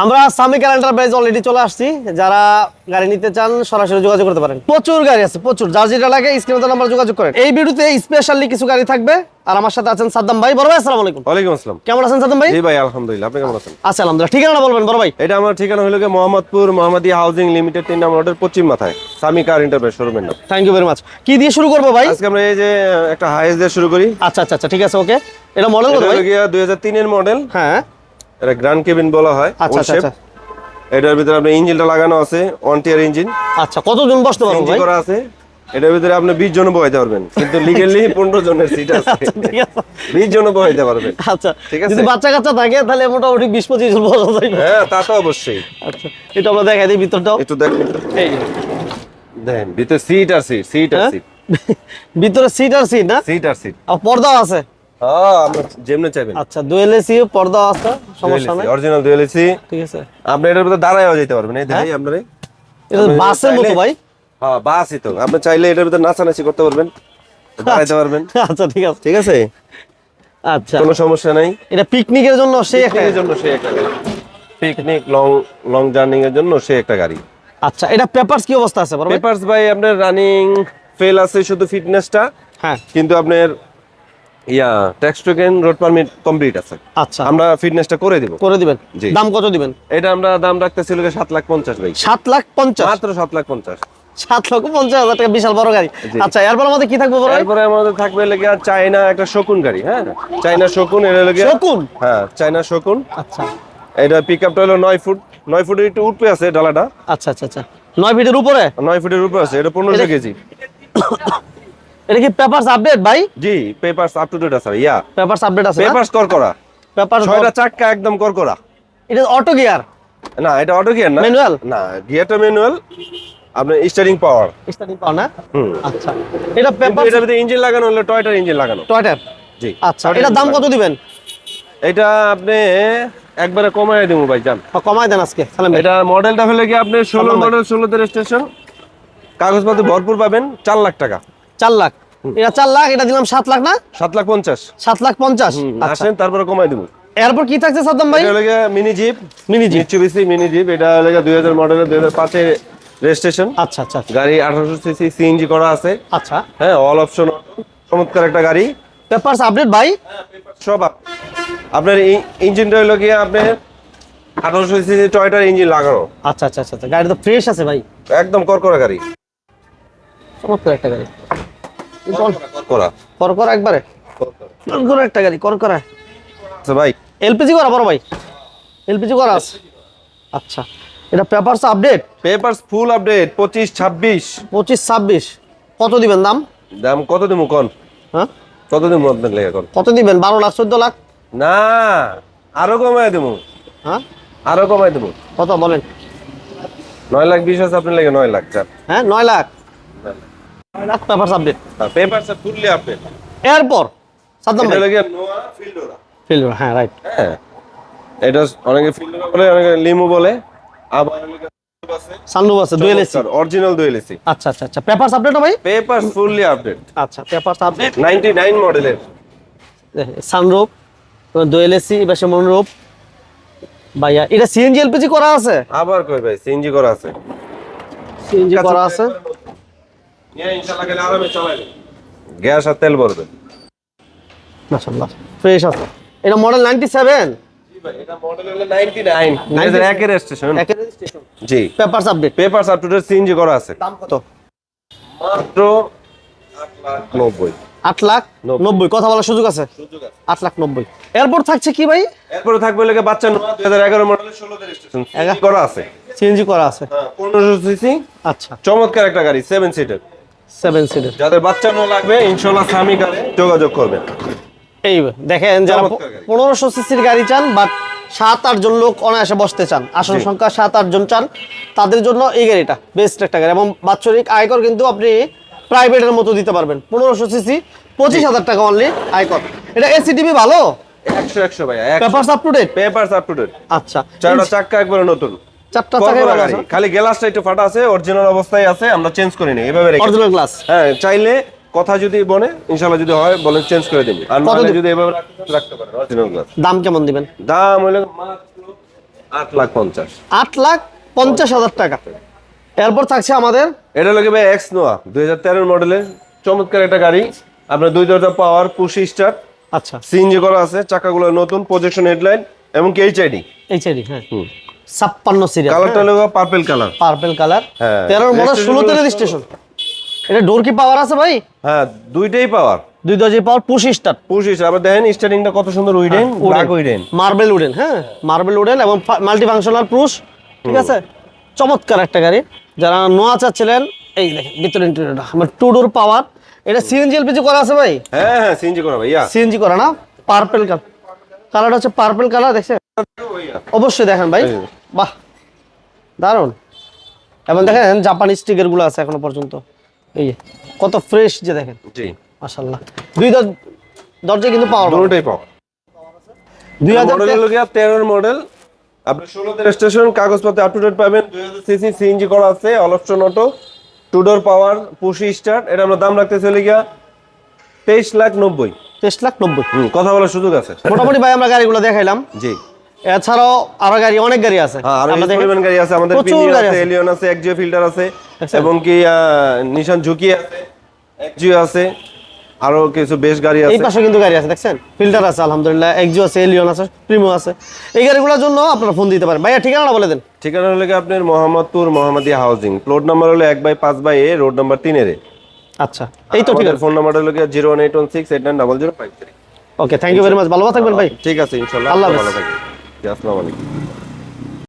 আমরা Sami calendar base already চলে আসছি। যারা গাড়ি নিতে চান সরাসরি যোগাযোগ করতে পারেন। প্রচুর গাড়ি আছে প্রচুর। যার যেটা লাগে স্ক্রিনে নাম্বার যোগাযোগ করেন। এই ভিডিওতে স্পেশালি কিছু গাড়ি থাকবে। আর আমার সাথে আছেন সাদ্দাম ভাই। বড় ভাই আসসালামু আলাইকুম। ওয়ালাইকুম আসসালাম। কেমন আছেন সাদ্দাম ভাই? জি ভাই আলহামদুলিল্লাহ। আপনি কেমন আছেন? আচ্ছা আলহামদুলিল্লাহ। ঠিকানা বলবেন বড় ভাই। এটা আমার ঠিকানা হলো মোহাম্মদপুর মোহাম্মদী হাউজিং লিমিটেড তিন নম্বর রোডের পশ্চিম মাথায় সামি কার এন্টারপ্রাইজ শোরুমের নাম। থ্যাংক ইউ ভেরি মাচ কি দিয়ে শুরু করব ভাই? আজকে আমরা এই যে একটা হাইস দিয়ে শুরু করি। আচ্ছা আচ্ছা আচ্ছা ঠিক আছে ওকে এটা মডেল কত ভাই হলো গিয়ে দুই হাজার তিনের মডেল হ্যাঁ। এটা গ্র্যান্ড কেবিন বলা হয় আচ্ছা আচ্ছা আচ্ছা। এটার ভিতরে আপনার ইঞ্জিনটা লাগানো আছে ওয়ান টিয়ার ইঞ্জিন আচ্ছা কতজন বসতে পারব ইঞ্জিন ভাই? করা আছে। এটার ভিতরে আপনি বিশ জন বহাইতে পারবেন কিন্তু লিগেলি পনেরো জনের সিট আছে। ঠিক আছে। বিশ জন বহাইতে পারবেন। আচ্ছা ঠিক আছে। যদি বাচ্চা কাচ্চা থাকে তাহলে মোটামুটি বিশ পঁচিশ জন বসা যাবে হ্যাঁ তা তো অবশ্যই। আচ্ছা এটা আমরা দেখাই দিই ভিতরটাও। একটু দেখেন এই দেখেন ভিতরে সিট আর সিট সিট আর হ্যাঁ? সিট ভিতরে সিট আর সিট না? সিট আর সিট আর পর্দা আছে। হ্যাঁ আমরা যেমনে চাইবেন। আচ্ছা এসি পর্দা আছে সমস্যা নাই। অরিজিনাল ডুয়েলিসি ঠিক আছে। আপনি এটার ভিতরে দাঁড়ায়ও যেতে পারবেন এই দেখাই আপনারে। এটা বাসের মতো ভাই। হ্যাঁ বাসই তো। আপনি চাইলে এটার ভিতরে নাচানাচি করতে পারবেন দাঁড়াইতে পারবেন। আচ্ছা ঠিক আছে। ঠিক আছে? আচ্ছা। কোনো সমস্যা নাই। এটা পিকনিকের জন্য সেই একটা জন্য সে একটা পিকনিক লং লং জার্নিং এর জন্য সে একটা গাড়ি। আচ্ছা এটা পেপারস কি অবস্থা আছে ভাই? পেপারস ভাই আপনার রানিং ফেল আছে শুধু ফিটনেসটা। হ্যাঁ। কিন্তু আপনার yeah tax token road permit complete আছে। আচ্ছা। আমরা ফিটনেসটা করে দিব। করে দিবেন? দাম কত দিবেন? এটা আমরা দাম রাখতেছিল সাত লাখ পঞ্চাশ ভাই। সাত লাখ পঞ্চাশ? মাত্র সাত লাখ পঞ্চাশ। সাত লক্ষ পঞ্চাশ হাজার টাকা বিশাল বড় গাড়ি। আচ্ছা এরপর আমাদের কি থাকবে বড় ভাই আমাদের থাকবে লেগে চায়না একটা শকুন গাড়ি হ্যাঁ? চায়না শকুন এটা লেগে শকুন? হ্যাঁ চায়না শকুন। আচ্ছা। এটা পিক আপটা হলো নয় ফুট। নয় ফুটের একটু উপরে আছে ডালাটা। আচ্ছা আচ্ছা আচ্ছা। নয় ফিটের উপরে? নয় ফুটের উপরে আছে এটা পনেরোশো কেজি। এটা কি পেপারস আপডেট ভাই? জি পেপারস আপ টু ডেট আছে ইয়া। পেপারস আপডেট আছে পেপারস কর করা পেপার ছয়টা চাক্কা একদম কর করা এটা অটো গিয়ার না এটা অটো গিয়ার না। Manual? না গিয়ারটা ম্যানুয়াল আপনার স্টারিং পাওয়ার স্টার্টিং পাও না? হুম। আচ্ছা। এটা কিন্তু পেপার এটার ভিতরে ইঞ্জিন লাগানো হলো টয়টার ইঞ্জিন লাগানো। টয়টার জি। আচ্ছা এটার দাম কত দিবেন? এটা আপনি একবারে কমায় দেবো ভাই জান। ও, কমায় দেন আজকে সালাম এটা মডেলটা হলে কি আপনি ষোলো। মডেল ষোলোতে রেজিস্ট্রেশন কাগজপত্র ভরপুর পাবেন চার লাখ টাকা। চার লাখ। এটা চার লাখ এটা দিলাম সাত লাখ না? সাত লাখ পঞ্চাশ। সাত লাখ পঞ্চাশ? আচ্ছা। আসেন তারপরে কমাই দেবো। এরপর কি থাকছে সাদ্দাম ভাই? এটা মিনি জিপ মিনি জি মিচুবিসি মিনি জিপ এটা হলে দুই হাজার মডেলের দুই হাজার পাঁচের রেজিস্ট্রেশন আচ্ছা আচ্ছা আচ্ছা। গাড়ি আঠারোশো সিসি সিএনজি করা আছে। আচ্ছা। হ্যাঁ অল অপশন চমৎকার একটা গাড়ি। পেপারস আপডেট ভাই? সব আপ- আপনার ইঞ্জিনটা হলো গিয়ে আপনার আঠারোশো সিসি টয়টার ইঞ্জিন লাগানো। আচ্ছা আচ্ছা আচ্ছা গাড়ি তো ফ্রেশ আছে ভাই। একদম করকরা গাড়ি। চমৎকার একটা গাড়ি। করা। করকরা একবারে। করকরা একটা গাড়ি করকরা। আচ্ছা ভাই। এলপিজি করা বড় ভাই। এলপিজি করা আছে। আচ্ছা। এটা papers update? Papers full update পঁচিশ ছাব্বিশ। পঁচিশ ছাব্বিশ। কত দিবেন দাম? দাম কত দেবো কন? হ্যাঁ? কত দেবো আপনার লেগে কন? কত দিবেন? বারো লাখ চোদ্দ লাখ? না আরও কমায় দেবো হ্যাঁ? আরও কমায় দেবো কত বলেন? নয় লাখ বিশ আছে আপনার লেগে নয় লাখ চার। হ্যাঁ নয় lakh. Papers update papers fully update এরপর সাদ্দাম ভাই। লেগে নোয়া ফিল্ডোরা ফিল্ড হ্যাঁ রাইট হ্যাঁ। এটা অনেকে ফিল্ডোরা বলে অনেকে লিমু বলে। আবার সানরুফ আছে। Dual AC original dual AC আচ্ছা আচ্ছা আচ্ছা। পেপারস আপডেট ভাই? পেপারস ফুললি আপডেট আচ্ছা পেপারস আপডেট 99 মডেলের সানরুফ দুয়েল এসি এবার মনোরূপ। ভাইয়া এটা সিএনজি এলপিজি করা আছে? আবার কই ভাই সিএনজি করা আছে। সিএনজি করা আছে? নিয়ে ইনশাআল্লাহ গেলে আরামে চালাবেন গ্যাস আর তেল ভরবেন। মাশাআল্লাহ ফ্রেশ আছে। এটা মডেল 97 এটা মডেল হলো 99 2001 এর স্টেশন একের registration G. Papers update papers up to date করা আছে। দাম কত? মাত্র 8 লাখ 90 আট লাখ নব্বই। নব্বই। কথা বলার সুযোগ আছে? আট লাখ নব্বই। এরপর থাকছে কি ভাই? এরপরে থাকবে লাগে বাচ্চা নোয়া 2011 মডেলের 16 তে রেজিস্ট্রেশন এগা- করা আছে। সিএনজি করা আছে। হ্যাঁ 1500 সিসি। আচ্ছা। চমৎকার একটা গাড়ি সেভেন সিটার সেভেন সিটের যাদের বাচ্চা নো লাগবে ইনশাআল্লাহ সামি কারে যোগাযোগ করবেন। এই দেখেন যারা পনেরোশো সিসির গাড়ি চান বাট সাত আট জন লোক অনায়াসে বসতে চান। আসন সংখ্যা সাত আট জন চান তাদের জন্য এই গাড়িটা বেস্ট একটা গাড়ি। এবং বাৎসরিক আয়কর কিন্তু আপনি প্রাইভেটের মতো দিতে পারবেন। পনেরোশো সিসি পঁচিশ হাজার টাকা অনলি আয়কর। এটা এসি টিভি ভালো? 100 100 ভাইয়া papers up to date papers up to date আচ্ছা। চারটা চাক্কা একবারে নতুন। চারটা খালি গ্লাসটা একটু ফাটা আছে অরিজিনাল অবস্থায় আছে আমরা চেঞ্জ করি না এভাবে রেখে অরিজিনাল গ্লাস হ্যাঁ চাইলে কথা যদি বনে ইনশাআল্লাহ যদি হয় বলেন চেঞ্জ করে দিবি। আর দিন? যদি এভাবে রাখতে পারেন অরিজিনাল গ্লাস দাম কেমন দিবেন? দাম হলো মাত্র আট লাখ পঞ্চাশ। আট লাখ পঞ্চাশ হাজার টাকা। এরপর থাকছে আমাদের এটা ভাই এক্স নোয়া দুই হাজার তেরোর মডেলের চমৎকার একটা গাড়ি। আপনার দুই দরজা পাওয়ার পুশি স্টার্ট আচ্ছা। সিএনজি করা আছে চাকাগুলো নতুন প্রজেকশন হেডলাইন এবং এইচআইডি এইচআইডি হ্যাঁ। ছাপ্পান্ন সিরিয়াল কালারটা হলো পার্পেল কালার পার্পেল কালার হ্যাঁ। তেরোর মডেল ষোলোতে রেজিস্ট্রেশন এটা ডোর কি পাওয়ার আছে ভাই? হ্যাঁ দুইটাই পাওয়ার দুই দরজি পাওয়ার পুশ স্টার্ট পুশি আবার দেখেন স্টার্টিংটা কত সুন্দর wooden black wooden marble wooden হ্যাঁ। মার্বেল উডেন এবং মাল্টি ফাংশনাল পুশ ঠিক আছে? চমৎকার একটা গাড়ি। যারা নোয়া চাচ্ছিলেন এই দেখেন ভিতরে ইন্টেরিয়রটা আমার টু ডোর পাওয়ার এটা সিএনজি এলপিজি করা আছে ভাই? হ্যাঁ হ্যাঁ সিএনজি করা ভাইয়া। সিএনজি করা না? পার্পেল কালার কালারটা হচ্ছে পার্পেল কালার দেখছেন? অবশ্যই দেখেন ভাই। বাহ দারুণ এবং দেখেন জাপানি স্টিকারগুলো আছে এখনও পর্যন্ত। এই যে কত ফ্রেশ যে দেখেন। জি। মাশাল্লাহ দুই দর দরজা কিন্তু পাওয়ার দুটোই পাওয়ার দুই হাজার মডেল আপনি ষোলোতে রেজিস্ট্রেশন কাগজপত্র আপ টু ডেট পাবেন। দুই হাজার সিসি সিএনজি করা আছে all option auto two door power push start এটা আমরা দাম রাখতে চলে গিয়া তেইশ লাখ নব্বই। তেইশ লাখ নব্বই। হুম, কথা বলার সুযোগ আছে। মোটামুটি ভাই আমরা গাড়িগুলো দেখাইলাম। জি। এছাড়াও আরও গাড়ি অনেক গাড়ি আছে। হ্যাঁ হিউজ পরিমাণ গাড়ি আছে আমাদের পিনিয়ন আছে। এলিয়ন আছে ফিল্টার আছে আচ্ছা। এবং কি নিশান ঝুঁকি আছে আছে আরও কিছু বেশ গাড়ি এই আছে। পাশে কিন্তু গাড়ি আছে দেখছেন? ফিল্টার আছে আলহামদুলিল্লাহ আছে এলিয়ন আছে প্রিমো আছে। এই গাড়িগুলোর জন্য আপনারা ফোন দিতে পারেন। ভাইয়া ঠিকানাটা বলে দেন। ঠিকানা হলো কি আপনার Mohammadpur Mohammadia housing. Plot number হলো এক বাই পাঁচ বাই এ রোড নাম্বার তিনের এ। আচ্ছা এই তো ঠিক আছে ফোন নাম্বার হলো কি zero one eight one six eight nine double zero five three okay thank you very much ভালো থাকবেন ভাই। ঠিক আছে আল্লাহ ভালো থাকবেন। জি, আসসালামু আলাইকুম